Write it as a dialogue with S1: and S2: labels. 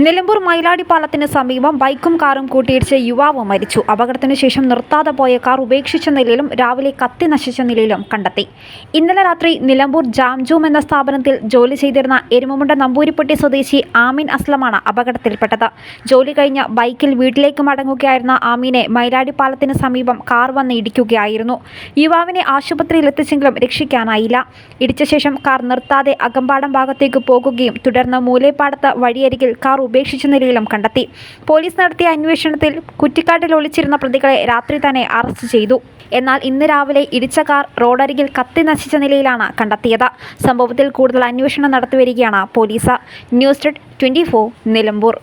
S1: നിലമ്പൂർ മയിലാടി സമീപം ബൈക്കും കാറും കൂട്ടിയിടിച്ച് യുവാവ് മരിച്ചു. അപകടത്തിന് ശേഷം നിർത്താതെ പോയ കാർ ഉപേക്ഷിച്ച നിലയിലും രാവിലെ കത്തി നശിച്ച നിലയിലും കണ്ടെത്തി. ഇന്നലെ രാത്രി നിലമ്പൂർ ജാംജൂം എന്ന സ്ഥാപനത്തിൽ ജോലി ചെയ്തിരുന്ന എരുമമുണ്ട നമ്പൂരിപ്പെട്ടി സ്വദേശി ആമിൻ അസ്ലമാണ് അപകടത്തിൽപ്പെട്ടത്. ജോലി കഴിഞ്ഞ് ബൈക്കിൽ വീട്ടിലേക്ക് മടങ്ങുകയായിരുന്ന ആമീനെ മയിലാടി സമീപം കാർ വന്ന് ഇടിക്കുകയായിരുന്നു. യുവാവിനെ ആശുപത്രിയിൽ എത്തിച്ചെങ്കിലും രക്ഷിക്കാനായില്ല. ഇടിച്ച ശേഷം കാർ നിർത്താതെ അകമ്പാടം ഭാഗത്തേക്ക് പോകുകയും തുടർന്ന് മൂലേപ്പാടത്ത് വഴിയരികിൽ കാർ ഉപേക്ഷിച്ച നിലയിലും കണ്ടെത്തി. പോലീസ് നടത്തിയ അന്വേഷണത്തിൽ കുറ്റിക്കാട്ടിൽ ഒളിച്ചിരുന്ന പ്രതികളെ രാത്രി തന്നെ അറസ്റ്റ് ചെയ്തു. എന്നാൽ ഇന്ന് രാവിലെ ഇടിച്ച കാർ റോഡരികിൽ കത്തി നശിച്ച നിലയിലാണ് കണ്ടെത്തിയത്. സംഭവത്തിൽ കൂടുതൽ അന്വേഷണം നടത്തിവരികയാണ് police. News desk twenty Nilambur.